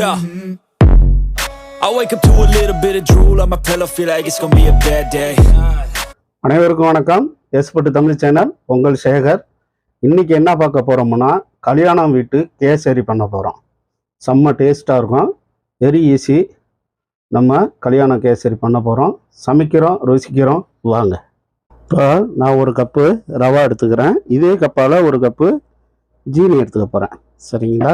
go. I wake up to a little bit of drool on my pillow, feel like it's gonna be a bad day. அனைவருக்கும் வணக்கம். எஸ்பட்டு Tamil channel உங்கள் சேகர். இன்னைக்கு என்ன பார்க்க போறோம்னா கல்யாணம் வீட்டு கேசரி பண்ண போகிறோம் செம்ம டேஸ்ட்டாக இருக்கும். வெரி ஈஸி நம்ம கல்யாண கேசரி பண்ண போகிறோம் சமைக்கிறோம் ருசிக்கிறோம். வாங்க. இப்போ நான் ஒரு கப்பு ரவா எடுத்துக்கிறேன். இதே கப்பால் ஒரு கப்பு ஜீனி எடுத்துக்க போகிறேன் சரிங்களா?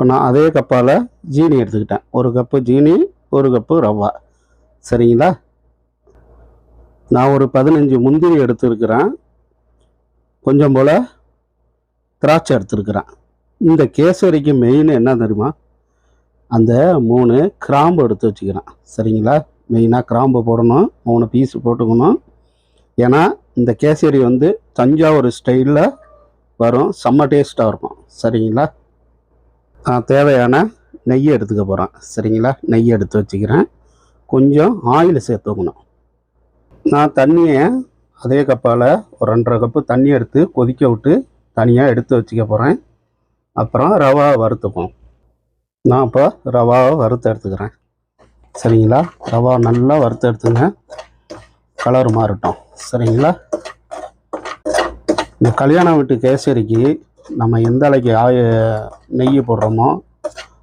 இப்போ நான் அதே கப்பால் ஜீனி எடுத்துக்கிட்டேன். ஒரு கப்பு ஜீனி ஒரு கப்பு ரவா. சரிங்களா? நான் ஒரு பதினஞ்சு முந்திரி எடுத்துருக்கிறேன். கொஞ்சம் போல் திராட்சை எடுத்துருக்கிறேன். இந்த கேசரிக்கு மெயின் என்ன தெரியுமா? அந்த மூணு கிராம்பு எடுத்து வச்சுக்கிறேன். சரிங்களா? மெயினாக கிராம்பு போடணும் மூணு பீஸ் போட்டுக்கணும். ஏன்னா இந்த கேசரி வந்து தஞ்சாவூர் ஸ்டைலில் வரும் செம்ம டேஸ்ட்டாக இருக்கும். சரிங்களா? தேவையான நெய் எடுத்துக்க போகிறேன் சரிங்களா? நெய் எடுத்து வச்சுக்கிறேன். கொஞ்சம் ஆயில் சேர்த்துக்கணும் நான் தண்ணியை அதே கப்பால் ஒரு ரெண்டரை கப்பு தண்ணி எடுத்து கொதிக்க விட்டு தனியாக எடுத்து வச்சுக்க போகிறேன் அப்புறம் ரவாவை வறுத்துப்போம் நான் இப்போ ரவாவை வறுத்து எடுத்துக்கிறேன். சரிங்களா? ரவா நல்லா வறுத்து எடுத்துங்க. கலர் மாறட்டும். சரிங்களா? இந்த கல்யாண வீட்டு கேசரிக்கு நம்ம எந்த அளவுக்கு ஆயு நெய் போடுறோமோ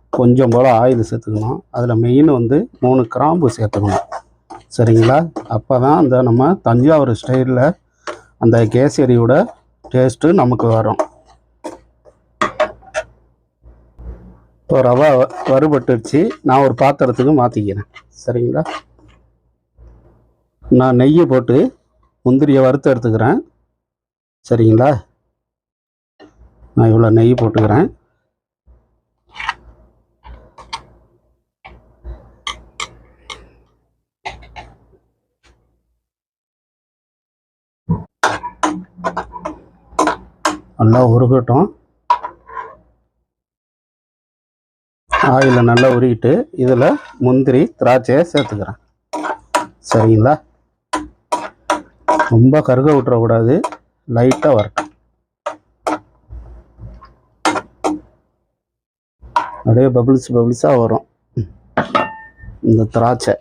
கொஞ்சம் போல் ஆயில் சேர்த்துக்கணும். அதில் மெயின் வந்து மூணு கிராம்பு சேர்த்துக்கணும். சரிங்களா? அப்போ தான் அந்த நம்ம தஞ்சாவூர் ஸ்டைலில் அந்த கேசரியோட டேஸ்ட்டு நமக்கு வரும். இப்போ ரவா வ- நான் ஒரு பாத்திரத்துக்கு மாற்றிக்கிறேன் சரிங்களா? நான் நெய்யை போட்டு முந்திரியை வறுத்து எடுத்துக்கிறேன். சரிங்களா? நான் இவ்வளோ நெய் போட்டுக்கிறேன். நல்லா உருகட்டும். ஆயிலில் நல்லா உருகிட்டு இதில் முந்திரி திராட்சையை சேர்த்துக்கிறேன். சரிங்களா? ரொம்ப கருக விட்டுறக்கூடாது. லைட்டாக வரட்டும். அப்படியே பபிள்ஸ் பபிள்ஸாக வரும். இந்த திராட்சை.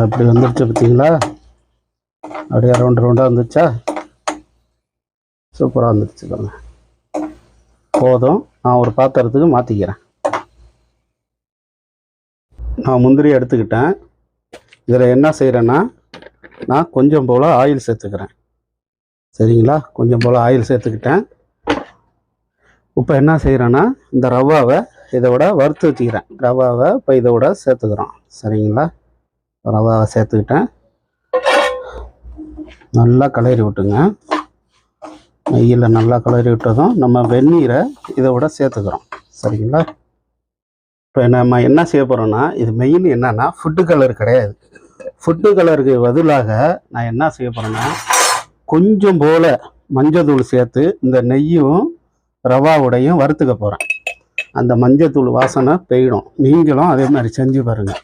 அப்படி வந்துடுச்சு பார்த்தீங்களா? அப்படியே ரவுண்ட் ரவுண்டாக வந்துச்சா சூப்பராக வந்துடுச்சு பாருங்க. போதும். நான் ஒரு பாத்திரத்துக்கு மாற்றிக்கிறேன் நான் முந்திரி எடுத்துக்கிட்டேன். இதில் என்ன செய்கிறேன்னா நான் கொஞ்சம் போல் ஆயில் சேர்த்துக்கிறேன். சரிங்களா? கொஞ்சம் போல் ஆயில் சேர்த்துக்கிட்டேன். இப்போ என்ன செய்கிறேன்னா இந்த ரவாவை இதை விட வறுத்து வச்சுக்கிறேன். ரவாவை இப்போ இதை விட சேர்த்துக்கிறோம். சரிங்களா? ரவாவை சேர்த்துக்கிட்டேன். நல்லா கலரி விட்டுங்க. நெய்யில் நல்லா கலரி விட்டதும் நம்ம வெந்நீரை இதை விட சேர்த்துக்கிறோம். சரிங்களா? இப்போ நம்ம என்ன செய்ய போகிறோம்னா இது மெயின் என்னன்னா ஃபுட்டு கலர் கிடையாது. ஃபுட்டு கலருக்கு பதிலாக நான் என்ன செய்ய போகிறேன்னா கொஞ்சம் போல் மஞ்சத்தூள் சேர்த்து இந்த நெய்யும் ரவாவுடையும் வறுத்துக்க போகிறேன் அந்த மஞ்சத்தூள் வாசனை பெய்டும். நீங்களும் அதே மாதிரி செஞ்சு பாருங்கள்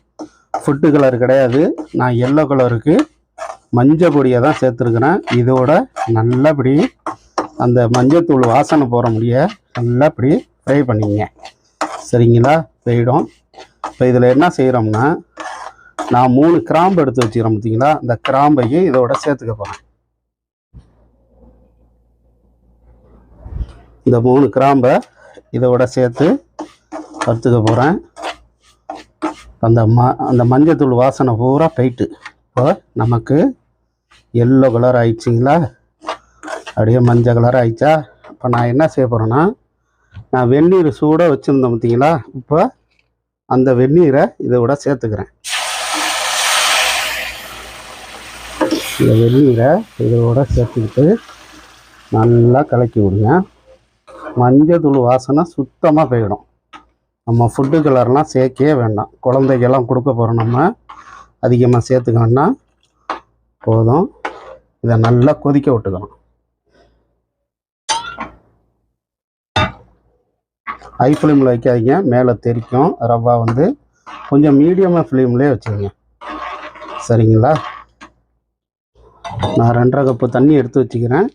ஃபுட்டு கலர் கிடையாது. நான் எல்லோ கலருக்கு மஞ்சள் பொடியை தான் சேர்த்துருக்குறேன். இதோட நல்லபடி அந்த மஞ்சத்தூள் வாசனை போகிற முடிய நல்லபடி ஃப்ரை பண்ணிங்க சரிங்களா? போயிடும் இப்போ இதில் என்ன செய்கிறோம்னா நான் மூணு கிராம்பு எடுத்து வச்சுக்கிறேன் பார்த்தீங்களா அந்த கிராம்பையும் இதோட சேர்த்துக்க போகிறேன் இந்த மூணு கிராம்பை இதோட சேர்த்து வறுத்துக்க போகிறேன் அந்த ம அந்த மஞ்சத்தூள் வாசனை பூரா போயிட்டு இப்போ நமக்கு எல்லோ கலர் ஆயிடுச்சிங்களா? அப்படியே மஞ்சள் கலர் ஆயிடுச்சா? இப்போ நான் என்ன செய்ய போகிறேன்னா நான் வெந்நீர் சூடாக வச்சுருந்தேன் பார்த்தீங்களா இப்போ அந்த வெந்நீரை இதை விட சேர்த்துக்கிறேன். இந்த வெந்நீரை இதோட சேர்த்துக்கிட்டு நல்லா கலக்கி விடுங்க. மஞ்சள் வாசனை சுத்தமாக போயிடும். நம்ம ஃபுட்டு கலர்லாம் சேர்க்கவே வேண்டாம். குழந்தைக்கெல்லாம் கொடுக்க போகிறோம் நம்ம. அதிகமாக சேர்த்துக்கணும்னா போதும். இதை நல்லா கொதிக்க விட்டுக்கணும். ஹை ஃப்ளேமில் வைக்காதீங்க. மேலே தெரிக்கும். ரவா வந்து கொஞ்சம் மீடியமாக ஃப்ளேம்லேயே வச்சுக்கோங்க. சரிங்களா? நான் ரெண்டரை கப்பு தண்ணி எடுத்து வச்சுக்கிறேன்.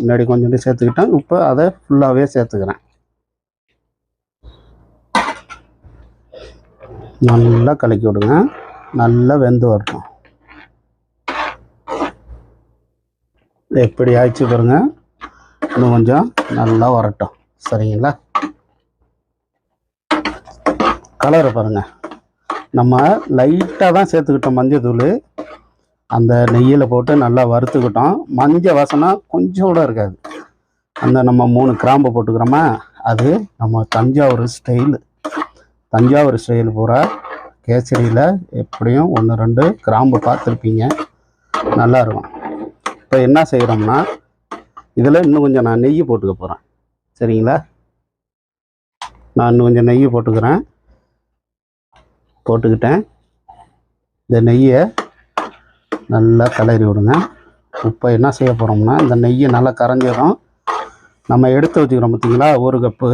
முன்னாடி கொஞ்சோண்டு சேர்த்துக்கிட்டேன். இப்போ அதை ஃபுல்லாகவே சேர்த்துக்கிறேன். நல்லா கலக்கி விடுங்க. நல்லா வெந்து வரட்டும். எப்படி ஆயிடுச்சு பாருங்க. இன்னும் கொஞ்சம் நல்லா வரட்டும். சரிங்களா? கலரை பாருங்கள் நம்ம லைட்டாக தான் சேர்த்துக்கிட்டோம் மஞ்சத்தூள் அந்த நெய்யில் போட்டு நல்லா வறுத்துக்கிட்டோம். மஞ்சள் வாசனை கொஞ்சம் கூட இருக்காது. அந்த நம்ம மூணு கிராம்பு போட்டுக்கிறோமா அது நம்ம தஞ்சாவூர் ஸ்டைலு தஞ்சாவூர் ஸ்டைல் பூரா கேசரியில் எப்படியும் ஒன்று ரெண்டு கிராம்பு பார்த்துருப்பீங்க. நல்லா இருக்கும். இப்போ என்ன செய்கிறோம்னா இதில் இன்னும் கொஞ்சம் நான் நெய் போட்டுக்க போகிறேன் சரிங்களா? நான் இன்னும் கொஞ்சம் நெய் போட்டுக்கிறேன். போட்டுக்கிட்டேன். இந்த நெய்யை நல்லா கிளறி விடுங்க. இப்போ என்ன செய்ய போகிறோம்னா இந்த நெய்யை நல்லா கரைஞ்சிடும் நம்ம எடுத்து வச்சுக்கிறோம் பார்த்தீங்களா ஒரு கப்பு.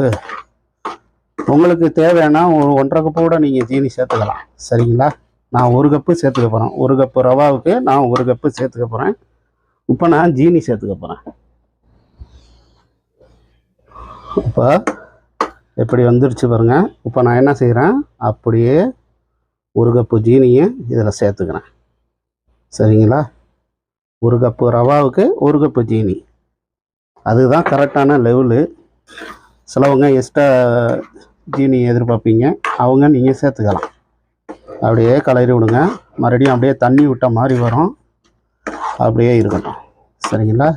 உங்களுக்கு தேவைன்னா ஒரு ஒன்றரை கப்பு கூட நீங்கள் ஜீனி சேர்த்துக்கலாம். சரிங்களா? நான் ஒரு கப்பு சேர்த்துக்க போகிறேன் ஒரு கப்பு ரவாவுக்கு நான் ஒரு கப்பு சேர்த்துக்க போகிறேன் இப்போ நான் ஜீனி சேர்த்துக்க போகிறேன் இப்போ எப்படி வந்துருச்சு பாருங்கள் இப்போ நான் என்ன செய்கிறேன் அப்படியே ஒரு கப்பு ஜீனியை இதில் சேர்த்துக்கிறேன். சரிங்களா? ஒரு கப்பு ரவாவுக்கு ஒரு கப்பு ஜீனி. அதுதான் கரெக்டான லெவலு சிலவங்க எக்ஸ்ட்ரா ஜீனி எதிர்பார்ப்பீங்க. அவங்க நீங்கள் சேர்த்துக்கலாம். அப்படியே கலரி விடுங்க. மறுபடியும் அப்படியே தண்ணி விட்ட மாதிரி வரும். அப்படியே இருக்கட்டும். சரிங்களா?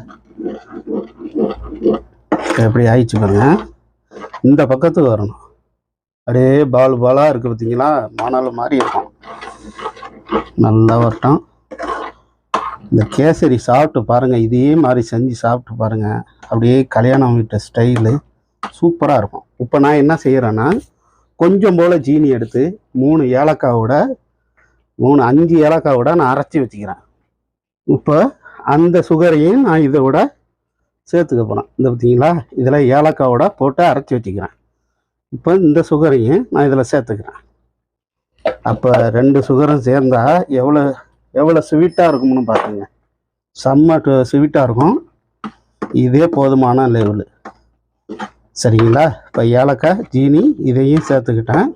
எப்படி ஆயிடுச்சு பாருங்க. இந்த பக்கத்துக்கு வரணும். அப்படியே பால் பாலாக இருக்குது பார்த்தீங்களா மணல் மாதிரி இருக்கும். நல்லா வரட்டும் இந்த கேசரி சாப்பிட்டு பாருங்கள் இதே மாதிரி செஞ்சு சாப்பிட்டு பாருங்கள் அப்படியே கல்யாணம் வீட்டு ஸ்டைலு சூப்பராக இருக்கும். இப்போ நான் என்ன செய்கிறேன்னா கொஞ்சம் போல் ஜீனி எடுத்து மூணு ஏலக்காவோட மூணு அஞ்சு ஏலக்காவோட நான் அரைச்சி வச்சுக்கிறேன். இப்போ அந்த சுகரையும் நான் இதை விட சேர்த்துக்க போகிறேன் இந்த பார்த்தீங்களா இதில் ஏலக்காவோட போட்டு அரைச்சி வச்சுக்கிறேன். இப்போ இந்த சுகரையும் நான் இதில் சேர்த்துக்கிறேன். அப்போ ரெண்டு சுகரும் சேர்ந்தால் எவ்வளோ எவ்வளோ ஸ்வீட்டாக இருக்கும்னு பார்த்துங்க செம்ம ஸ்வீட்டாக இருக்கும். இதே போதுமான லெவலு சரிங்களா? இப்போ ஏலக்காய் ஜீனி இதையும் சேர்த்துக்கிட்டேன்.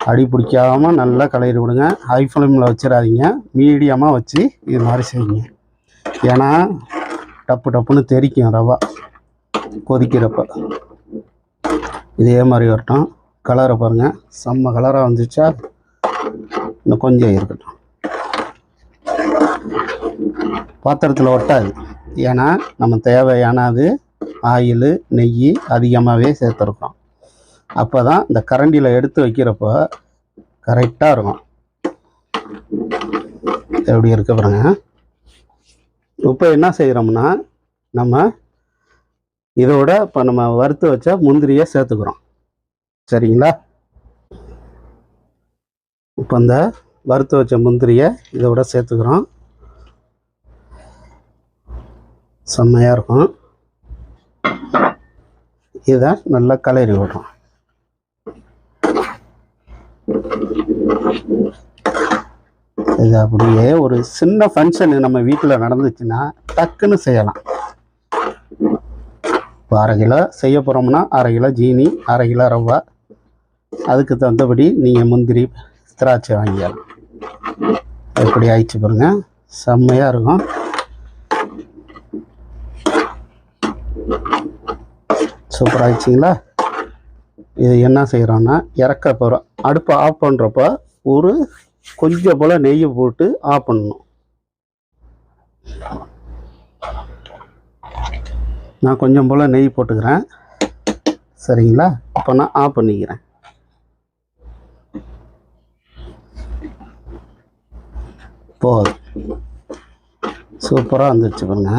அடி பிடிக்காமல் நல்லா கலரி விடுங்க. ஹை ஃப்ளேமில் வச்சிடாதீங்க. மீடியமாக வச்சு இது மாதிரி செய்யுங்க. ஏன்னா டப்பு டப்புன்னு தெறிக்கும் ரவா. கொதிக்கிறப்ப. இதே மாதிரி வரட்டும். கலரை பாருங்கள் செம்ம கலராக வந்துச்சா? இன்னும் கொஞ்சம் இருக்கட்டும். பாத்திரத்தில் ஒட்டாது. ஏன்னா நம்ம தேவையானது ஆயில் நெய் அதிகமாகவே சேர்த்துருக்கோம். அப்போ தான் இந்த கரண்டியில் எடுத்து வைக்கிறப்போ கரெக்டாக இருக்கும். எப்படி இருக்க பாருங்க. இப்போ என்ன செய்கிறோம்னா நம்ம இதோட இப்போ நம்ம வறுத்து வச்ச முந்திரியை சேர்த்துக்கிறோம். சரிங்களா? இப்போ இந்த வறுத்து வச்ச முந்திரியை இதோட சேர்த்துக்கிறோம். செம்மையாக இருக்கும். இதை நல்லா கலரி விடுறோம். இது அப்படியே ஒரு சின்ன ஃபங்க்ஷன் நம்ம வீட்டில் நடந்துச்சுன்னா டக்குன்னு செய்யலாம். இப்போ அரை கிலோ செய்ய போகிறோம்னா அரை கிலோ ஜீனி அரை கிலோ ரவா. அதுக்கு தகுந்தபடி நீங்கள் முந்திரி திராட்சை வாங்கிக்கலாம். எப்படி ஆயிடுச்சு பாருங்க. செம்மையாக இருக்கும். சூப்பர் ஆயிடுச்சிங்களா? இது என்ன செய்கிறோன்னா இறக்க போகிறோம் அடுப்பை ஆஃப் பண்ணுறப்போ ஒரு கொஞ்சம் போல் நெய்யை போட்டு ஆஃப் பண்ணணும். நான் கொஞ்சம் போல் நெய் போட்டுக்கிறேன். சரிங்களா? இப்போ நான் ஆஃப் பண்ணிக்கிறேன். போதும். சூப்பராக வந்துடுச்சு பாருங்க.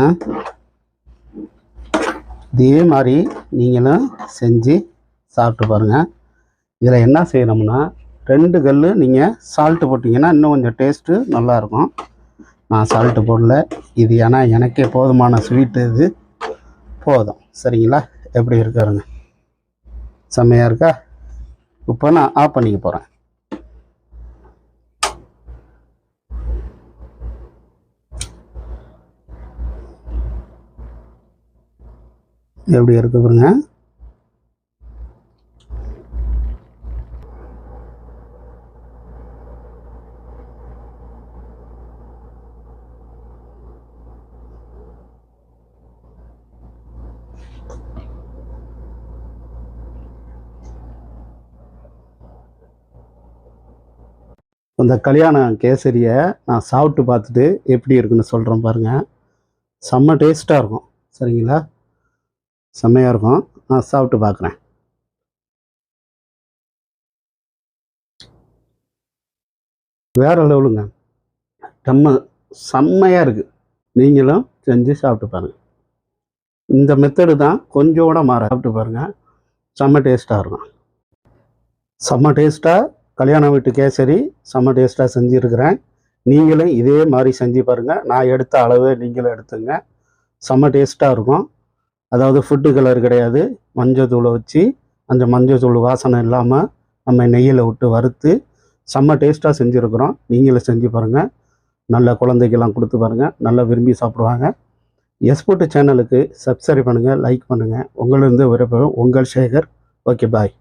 இதே மாதிரி நீங்களும் செஞ்சு சாப்பிட்டு பாருங்கள் இதில் என்ன செய்யணும்னா ரெண்டு கல் நீங்கள் சால்ட்டு போட்டிங்கன்னா இன்னும் கொஞ்சம் டேஸ்ட்டு நல்லாயிருக்கும் நான் சால்ட்டு போடல. இது ஏன்னா எனக்கே போதுமான ஸ்வீட்டு இது. போதும். சரிங்களா? எப்படி இருக்காருங்க செம்மையாக இருக்கா? இப்போ நான் ஆஃப் பண்ணிக்க போகிறேன் எப்படி இருக்கு பாருங்க. இந்த கல்யாண கேசரியை நான் சாப்பிட்டு பார்த்துட்டு எப்படி இருக்குன்னு சொல்கிறேன் பாருங்கள் செம்ம டேஸ்ட்டாக இருக்கும். சரிங்களா? செம்மையாக இருக்கும். நான் சாப்பிட்டு பார்க்குறேன். வேற லெவலுங்க. செம்ம செம்மையாக இருக்குது நீங்களும் செஞ்சு சாப்பிட்டு பாருங்கள் இந்த மெத்தடு தான் கொஞ்சம் கூட மாற. சாப்பிட்டு பாருங்கள் செம்ம டேஸ்ட்டாக இருக்கும். செம்ம டேஸ்ட்டாக கல்யாண வீட்டு கேசரி செம்ம டேஸ்ட்டாக செஞ்சுருக்கிறேன். நீங்களும் இதே மாதிரி செஞ்சு பாருங்கள் நான் எடுத்த அளவு நீங்களும் எடுத்துங்க. செம்ம டேஸ்ட்டாக இருக்கும். அதாவது ஃபுட்டு கலர் கிடையாது. மஞ்சள் தூளை வச்சு அந்த மஞ்சள் தூள் வாசனை இல்லாமல் நம்ம நெய்யில் விட்டு வறுத்து செம்ம டேஸ்ட்டாக செஞ்சுருக்குறோம். நீங்களும் செஞ்சு பாருங்கள் நல்ல குழந்தைக்கெல்லாம் கொடுத்து பாருங்கள் நல்லா விரும்பி சாப்பிடுவாங்க. எஸ்போர்ட் சேனலுக்கு சப்ஸ்கிரைப் பண்ணுங்கள் லைக் பண்ணுங்கள் உங்களிருந்து விருப்பம் உங்கள் சேகர். Okay bye